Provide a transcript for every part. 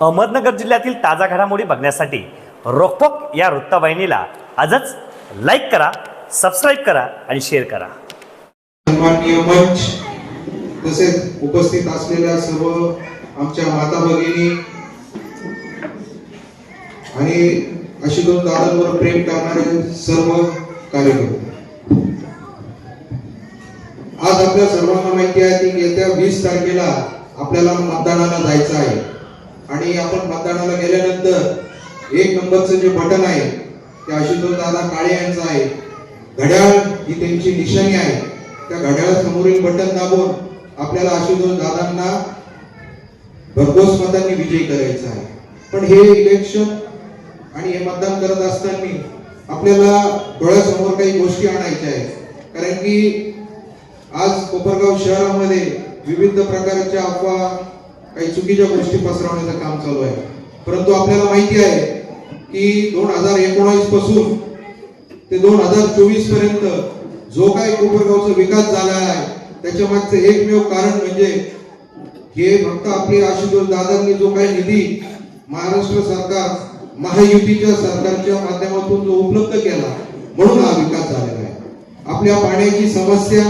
अहमदनगर जिल्ह्यातील ताजा घडामोडी बघण्यासाठी रोकपोक या वृत्तवाहिनीला आजच लाईक करा सबस्क्राईब करा आणि शेअर करा. सन्माननीय मंच तसेच उपस्थित असलेल्या सर्व आमच्या माता भगिनी आणि आशुतोष दादांवर प्रेम करणारे सर्व कार्यकर्ते. आज आपल्या सर्वांना माहिती आहे की येत्या वीस तारखेला आपल्याला मतदानाला जायचं आहे. आणि आपण मतदानाला गेल्यानंतर एक नंबरचं जे बटन आहे ते आशुतोष दादा काळे यांचं आहे. घड्याळ ही त्यांची निशाणी आहे. त्या घड्याळासमोरील बटन दाबून आपल्याला आशुतोष दादांना भरघोस मतांनी विजयी करायचा आहे. पण हे इलेक्शन आणि हे मतदान करत असताना आपल्याला डोळ्यासमोर काही गोष्टी आणायच्या आहेत. कारण की आज कोपरगाव शहरामध्ये विविध प्रकारच्या अफवा काही चुकीच्या गोष्टी पसरवण्याचं काम चालू आहे. परंतु आपल्याला माहिती आहे की दोन हजार एकोणावीसपासून ते दोन हजार चोवीसपर्यंत जो काही कोपरगावचा विकास झाला आहे त्याच्या मागचं एकमेव कारण म्हणजे हे फक्त आपले आशुतोष दादांनी जो काही निधी महाराष्ट्र सरकार महायुतीच्या सरकारच्या माध्यमातून जो उपलब्ध केला म्हणून हा विकास झालेला आहे. आपल्या पाण्याची समस्या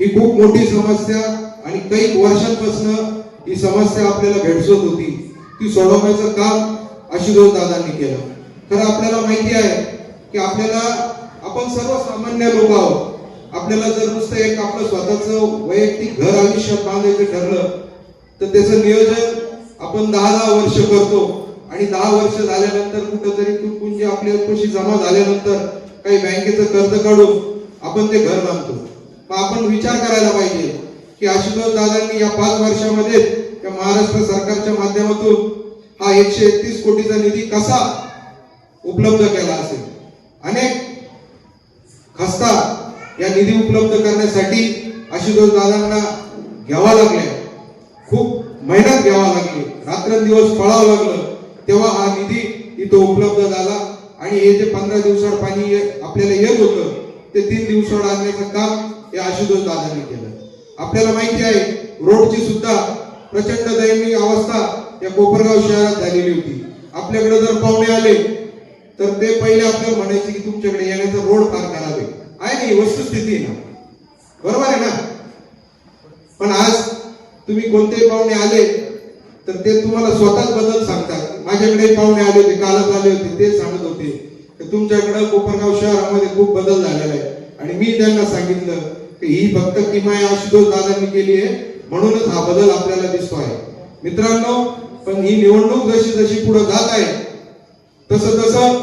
ही खूप मोठी समस्या आणि काही वर्षांपासून ही समस्या आपल्याला भेडसत होती. ती सोडवण्याचं काम आशुतोष दादांनी केलं. तर आपल्याला माहिती आहे की आपल्याला आपण सर्वसामान्य लोक आहोत. आपल्याला जर नुसतं एक आपलं स्वतःचं वैयक्तिक घर आयुष्यात बांधायचं ठरलं तर त्याचं नियोजन आपण दहा दहा वर्ष करतो. आणि दहा वर्ष झाल्यानंतर कुठंतरी तुटपुंजी आपल्या पैसे जमा झाल्यानंतर काही बँकेचं कर्ज काढून आपण ते घर बांधतो. मग आपण विचार करायला पाहिजे. की आशुतोष दादांनी या पाच वर्षामध्ये त्या महाराष्ट्र सरकारच्या माध्यमातून हा एकशे एकतीस कोटीचा निधी कसा उपलब्ध केला असेल? अनेक खस्ता या निधी उपलब्ध करण्यासाठी आशुतोष दादांना घ्यावा लागल्या खूप मेहनत घ्यावा लागली. रात्रंदिवस पळावं लागलं. तेव्हा हा निधी इथं उपलब्ध झाला आणि हे जे पंधरा दिवसाड पाणी आपल्याला येत होतं ते तीन दिवसाड आणण्याचं काम हे आशुतोष दादांनी केलं. आपल्याला माहिती आहे रोडची सुद्धा प्रचंड दयनीय अवस्था या कोपरगाव शहरात झालेली होती. आपल्याकडे जर पाहुणे आले तर ते पहिले आपल्याला म्हणायचे की तुमच्याकडे येण्याचा रोड पार करावे आहे. ना ही वस्तुस्थिती ना? बरोबर आहे ना? पण आज तुम्ही कोणतेही पाहुणे आले तर ते तुम्हाला स्वतःच बदल सांगतात. माझ्याकडे पाहुणे आले होते कालच आले होते ते सांगत होते. तुमच्याकडे कोपरगाव शहरामध्ये खूप बदल झालेला आहे. आणि मी त्यांना सांगितलं ही फक्त किमाय आशुतोष दादांनी केली आहे म्हणूनच हा बदल आपल्याला दिसतो आहे. मित्रांनो पण ही निवडणूक जशी जशी पुढे जात आहे तसं तसं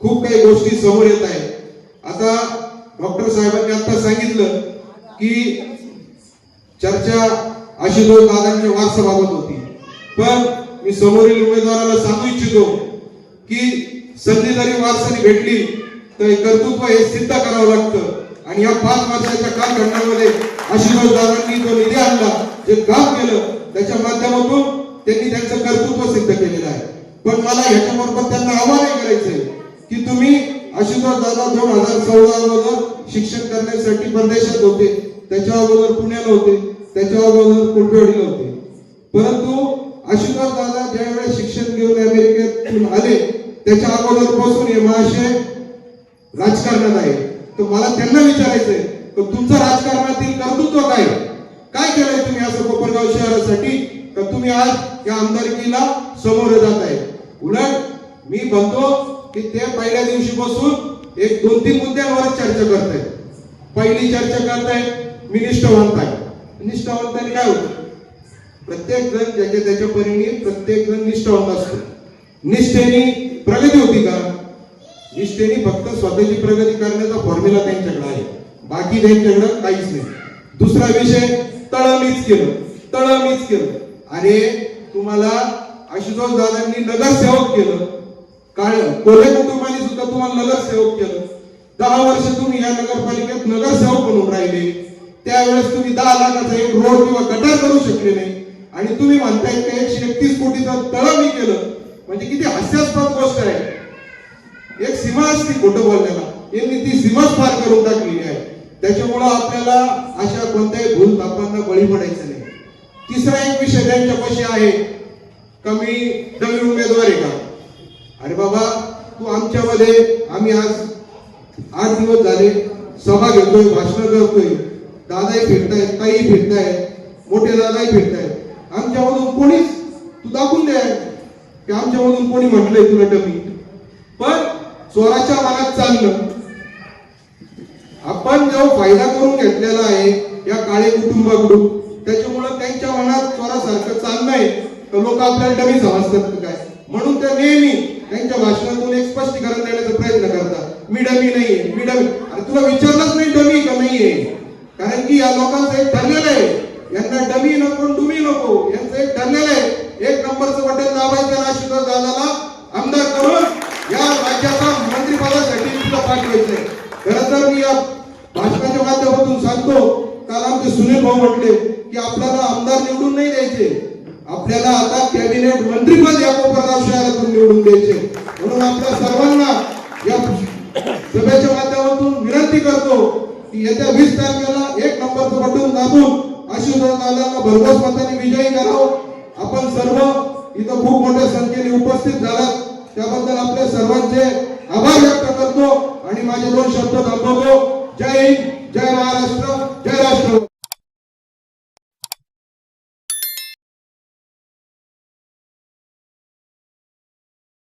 खूप काही गोष्टी समोर येत आहे. आता डॉक्टर साहेबांनी आता सांगितलं की चर्चा आशुतोष दादांच्या वारसाबाबत होती. पण मी समोरील उमेदवाराला सांगू इच्छितो की संधी जरी वारसाने भेटली तर कर्तृत्व हे सिद्ध करावं लागतं. आणि या पाच वर्षाच्या कालखंडामध्ये आशुतोष जो निधी आणला जे काम केलं त्याच्या माध्यमातून त्यांनी त्यांचं कर्तृत्व सिद्ध केलेलं आहे. पण मला ह्याच्याबरोबर त्यांना आव्हान करायचंय की तुम्ही आशीर्वाद दादा दोन हजार चौदा अगोदर शिक्षण करण्यासाठी परदेशात होते त्याच्या अगोदर पुण्याला होते त्याच्या अगोदर कोटवाडीला होते. परंतु आशीर्वाद दादा ज्यावेळेस शिक्षण घेऊन अमेरिकेतून आले त्याच्या अगोदरपासून हे महाशय राजकारणात आहे तर मला त्यांना विचारायचंय तर तुमचं राजकारणातील कर्तृत्व काय? काय केलंय तुम्ही असं कोपरगाव शहरासाठी? तर तुम्ही आज या आमदारकीला समोर जात आहे. उलट मी म्हणतो की ते पहिल्या दिवशी बसून एक दोन तीन मुद्द्यांवर चर्चा करताय पहिली चर्चा करतायत मी निष्ठावंत आहे निष्ठावंताने काय होतं? प्रत्येक जण ज्याच्या त्याच्या परीने प्रत्येक जण निष्ठावंत असतो. निष्ठेने प्रगती होती का? निष्ठेने फक्त स्वतःची प्रगती करण्याचा फॉर्म्युला त्यांच्याकडे आहे. बाकी त्यांच्याकडे काहीच नाही. दुसरा विषय तळमीच केलं. तळमीच केलं. अरे तुम्हाला आशुतोष दादांनी नगरसेवक केलं. काय कोल्हे कुटुंबाने सुद्धा तुम्हाला नगरसेवक केलं. दहा वर्ष तुम्ही या नगरपालिकेत नगरसेवक म्हणून राहिले. त्यावेळेस तुम्ही दहा लाखाचा एक रोड किंवा गटार करू शकले नाही. आणि तुम्ही म्हणताय की एकशे एकतीस कोटीचं तळ मी केलं. म्हणजे किती हास्यास्पद गोष्ट आहे. एक सीमा असते खोटं बोलण्याला यांनी ती सीमाच पार करून टाकलेली आहे. त्याच्यामुळं आपल्याला अशा कोणत्याही भूल तापांना बळी पडायचं नाही. तिसरा एक विषय त्यांच्यापाशी आहे. का मी नवीन उमेदवार आहे का? अरे बाबा तू आमच्यामध्ये आम्ही आज आठ दिवस झाले सभा घेतोय भाषण करतोय. दादाही फिरतायत ताई फिरतायत मोठे दादाही फिरतायत. आमच्यामधून कोणीच तू दाखवून द्या की आमच्यामधून कोणी म्हटलंय तुला डमी. पण स्वराच्या मनात चाललं. आपण जो फायदा करून घेतलेला आहे या काळे कुटुंबाकडून त्याच्यामुळं त्यांच्या मनात स्वरासारखं चाललंय तर लोक आपल्याला डमी समजतात काय. म्हणून ते नेहमी त्यांच्या भाषणातून एक स्पष्टीकरण देण्याचा प्रयत्न करतात. मी डमी नाहीये मी डमी. अरे तुला विचारलंच नाही डमी का नाहीये? कारण की या लोकांचं एक ठरलेलं आहे. यांना डमी नको डुमी नको. यांचं एक ठरलेलं आहे. एक नंबरचं बटन दाबायचं ना आशुतोष दादाला आमदार करून या राज्याचा मंत्रिपदासाठी सुद्धा पाठवायचंय खरं तर मी या भाषणाच्या माध्यमातून सांगतो काल आमचे सुनील भाऊ म्हटले की आपल्याला आमदार निवडून नाही द्यायचे. आपल्याला आता कॅबिनेट मंत्रीपद या कोपरगाव शहरातून निवडून द्यायचे. म्हणून आपल्या सर्वांना या सभेच्या माध्यमातून विनंती करतो की येत्या वीस तारखेला एक नंबरचं बटन दाबून आशीर्वाद दादांना भरघोस मताने विजयी करावं. आपण सर्व इथं खूप मोठ्या संख्येने उपस्थित झालात. त्याबद्दल आपल्या सर्वांचे आभार व्यक्त करतो. आणि माझे दोन शब्द थांबवतो. जय हिंद जय महाराष्ट्र.